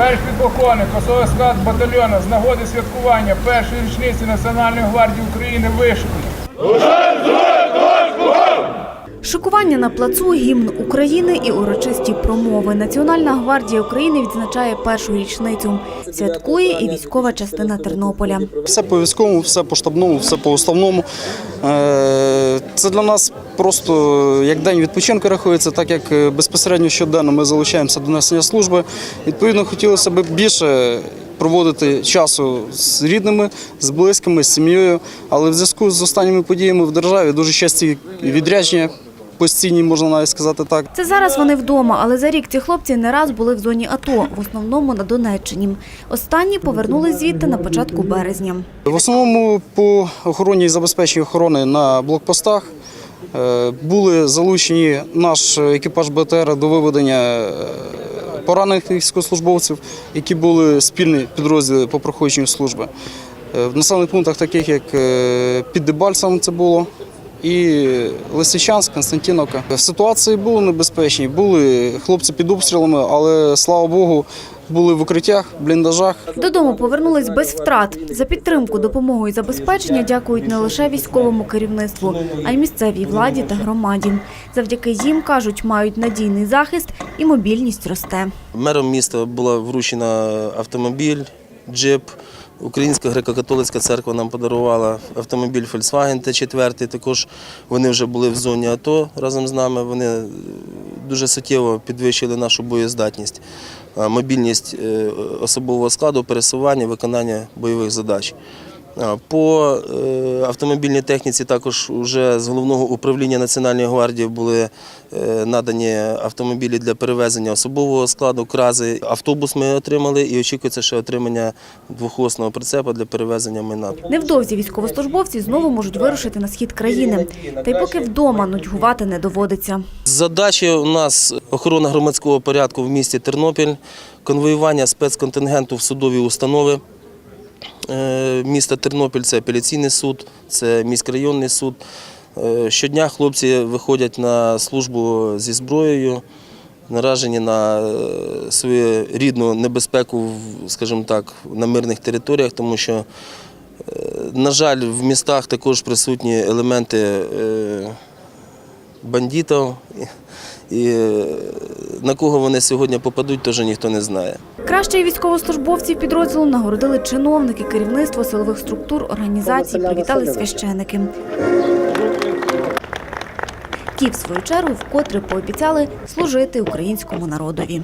Товариш підполковник, особовий склад батальйону з нагоди святкування першої річниці Національної гвардії України вишукано. Шикування на плацу, гімн України і урочисті промови. Національна гвардія України відзначає першу річницю. Святкує і військова частина Тернополя. Все по військовому, все по штабному, все по основному. Е, Це для нас просто як день відпочинку рахується, так як е, безпосередньо щоденно ми залучаємося до несення служби. Відповідно, хотілося б більше проводити часу з рідними, з близькими, з сім'єю. Але в зв'язку з останніми подіями в державі дуже часті відрядження постійні, можна навіть сказати так. Це зараз вони вдома, але за рік ці хлопці не раз були в зоні АТО, в основному на Донеччині. Останні повернулись звідти на початку березня. В основному по охороні і забезпеченню охорони на блокпостах е, були залучені наш екіпаж БТР до виведення е, поранених військовослужбовців, які були спільні підрозділи по проходженню служби. Е, В населених пунктах, таких як під Дебальцем це було. І Лисичанськ, Константиновка. Ситуації були небезпечні, були хлопці під обстрілами, але слава Богу, були в укриттях, бліндажах. Додому повернулись без втрат. За підтримку, допомогу і забезпечення дякують не лише військовому керівництву, а й місцевій владі та громаді. Завдяки їм, кажуть, мають надійний захист і мобільність росте. Мером міста була вручена автомобіль, джип. Українська греко-католицька церква нам подарувала автомобіль Volkswagen Т4. Також вони вже були в зоні АТО разом з нами. Вони е, дуже суттєво підвищили нашу боєздатність, е, мобільність е, особового складу, пересування, виконання бойових задач. По е, автомобільній техніці також вже з головного управління Національної гвардії були е, надані автомобілі для перевезення особового складу, крази. Автобус ми отримали і очікується ще отримання двохосного прицепа для перевезення майна. Невдовзі військовослужбовці знову можуть вирушити на схід країни. Та й поки вдома нудьгувати не доводиться. Задача у нас охорона громадського порядку в місті Тернопіль, конвоювання спецконтингенту в судові установи. Е, Міста Тернопіль це апеляційний суд, це міськрайонний суд. Е, Щодня хлопці виходять на службу зі зброєю, наражені на е, свою рідну небезпеку, скажімо так, на мирних територіях, тому що, на жаль, в містах також присутні елементи бандитів. І на кого вони сьогодні попадуть, теж ніхто не знає. Краще військовослужбовців підрозділу нагородили чиновники, керівництво силових структур, організацій, привітали священики. Ті, в свою чергу, вкотре пообіцяли служити українському народові.